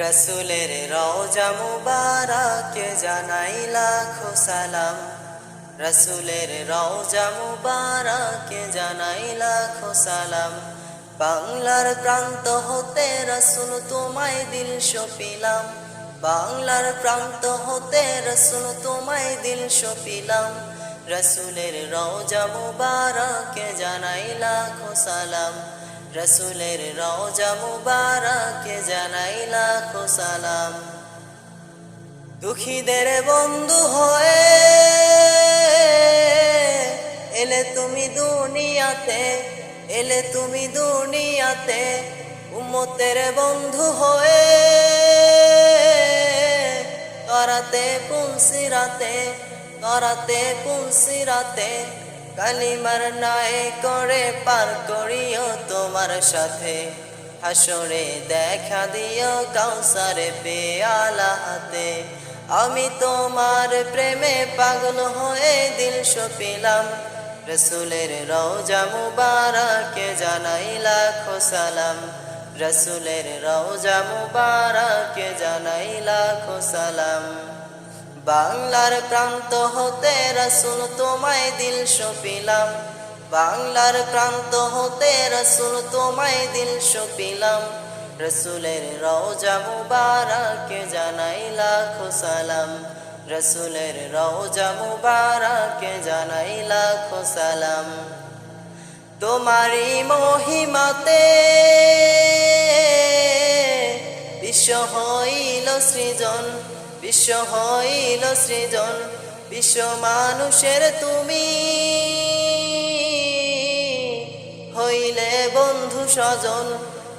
রসুলের রওজা মুবারকে জানাই লাখো সালাম। রসুলের রওজা মুবারকে জানাই লাখো সালাম। বাংলার প্রান্ত হতে রসুল তোমায় দিল সপিলাম। বাংলার প্রান্ত হতে রসুল তোমায় দিল সপিলাম। রসুলের রওজা মুবারকে জানাই লাখো সালাম। রসুলের রওজা মুবারকে জানাই লাখো সালাম। দুঃখীদের বন্ধু হয়ে এলে তুমি দুনিয়াতে, এলে তুমি দুনিয়াতে উম্মতের বন্ধু হয়ে করাতে পুলসিরাতে করাতে পুলসিরাতে কালিমার নাই করে পার করিও তোমার সাথে। হাসরে দেখা দিও কাউসারে পেয়ালা হাতে। আমি তোমার প্রেমে পাগল হয়ে দিল সপিলাম। রসুলের রওজা মুবারকে জানাই লাখো সালাম রসুলের রওজা মুবারকে জানাই লাখো সালাম বাংলার প্রান্ত হতে রসুল তোমায় দিল সপিলাম। বাংলার প্রান্ত হতে রসুল তোমায় দিল সপিলাম। রসুলের রওজা মুবারকে জানাই লাখো সালাম রসুলের রওজা মুবারকে জানাই লাখো সালাম তোমারি মহিমাতে বিশ্ব হইল সৃজন। বিশ্ব হইল সৃজন, বিশ্ব মানুষের তুমি। হইলে বন্ধু স্বজন,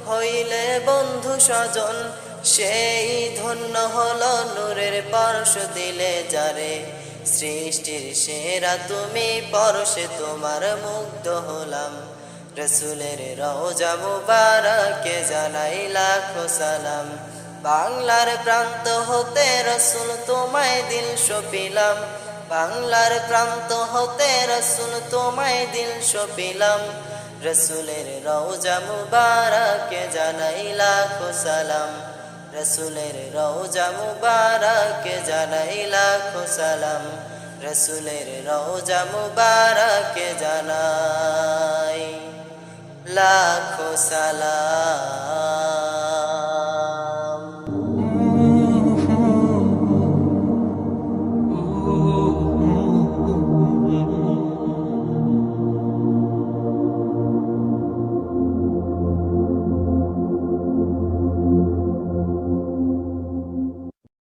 হইলে বন্ধু স্বজন, সেই ধন্য হল নূরের পরশ দিলে যারে। সৃষ্টির সেরা তুমি, পরশে তোমার মুগ্ধ হলাম। রসুলের রওজা মুবারকে জানাই লাখো সালাম। বাংলার প্রান্ত হতে রসুল তোমায় দিল সপিলাম। বাংলার প্রান্ত হতে রসুল তোমায় দিল সপিলাম। রসুলের রওজা মুবারকে জানাই লাখো সালাম। রসুলের রওজা মুবারকে জানাই লাখো সালাম। রসুলের রওজা মুবারকে জানাই লাখো সালাম।